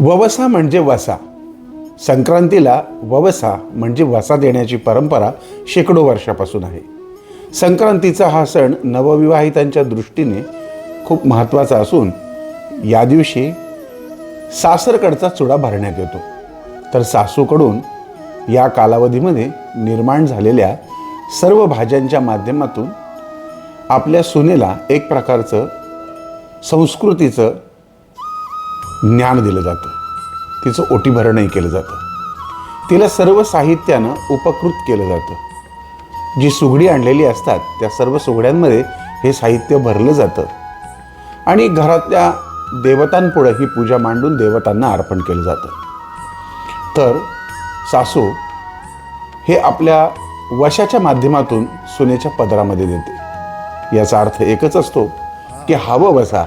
ववसा म्हणजे वसा. संक्रांतीला ववसा म्हणजे वसा देण्याची परंपरा शेकडो वर्षापासून आहे. संक्रांतीचा हा सण नवविवाहितांच्या दृष्टीने खूप महत्त्वाचा असून या दिवशी सासरकडचा चुडा भरण्यात येतो. तर सासूकडून या कालावधीमध्ये निर्माण झालेल्या सर्व भाज्यांच्या माध्यमातून आपल्या सुनेला एक प्रकारचं संस्कृतीचं ज्ञान दिलं जातं. तिचं ओटीभरणही केलं जातं. तिला सर्व साहित्यानं उपकृत केलं जातं. जी सुगडी आणलेली असतात त्या सर्व सुगड्यांमध्ये हे साहित्य भरलं जातं. आणि घरातल्या देवतांपुढं ही पूजा मांडून देवतांना अर्पण केलं जातं. तर सासू हे आपल्या वशाच्या माध्यमातून सुनेच्या पदरामध्ये देते. याचा अर्थ एकच असतो की हवं वसा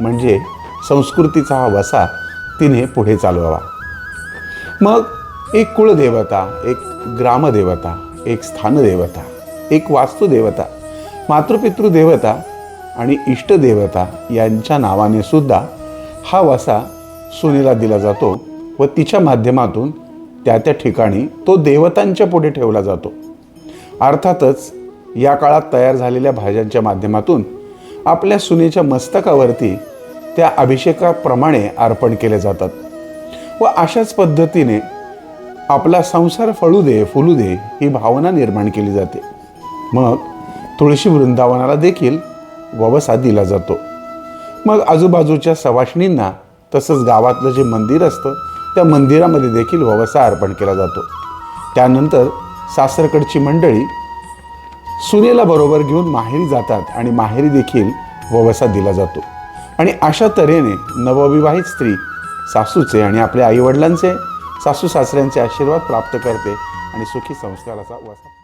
म्हणजे संस्कृतीचा हा वसा तिने पुढे चालवावा. मग एक कुळदेवता एक ग्रामदेवता एक स्थानदेवता एक वास्तुदेवता मातृपितृदेवता आणि इष्टदेवता यांच्या नावाने सुद्धा हा वसा सुनेला दिला जातो व तिच्या माध्यमातून त्या त्या ठिकाणी तो देवतांच्या पुढे ठेवला जातो. अर्थातच या काळात तयार झालेल्या भाज्यांच्या माध्यमातून आपल्या सुनेच्या मस्तकावरती त्या अभिषेकाप्रमाणे अर्पण केले जातात. व अशाच पद्धतीने आपला संसार फळू दे फुलू दे ही भावना निर्माण केली जाते. मग तुळशी वृंदावनाला देखील ववसा दिला जातो. मग आजूबाजूच्या सवाशिणींना तसंच गावातलं जे मंदिर असतं त्या मंदिरामध्ये देखील ववसा अर्पण केला जातो. त्यानंतर सासरकडची मंडळी सुनेला बरोबर घेऊन माहेरी जातात आणि माहेरी देखील ववसा दिला जातो. आणि अशा तऱ्हेने नवविवाहित स्त्री सासूचे आणि आपल्या आईवडिलांचे सासू सासऱ्यांचे आशीर्वाद प्राप्त करते आणि सुखी संस्काराचा वसा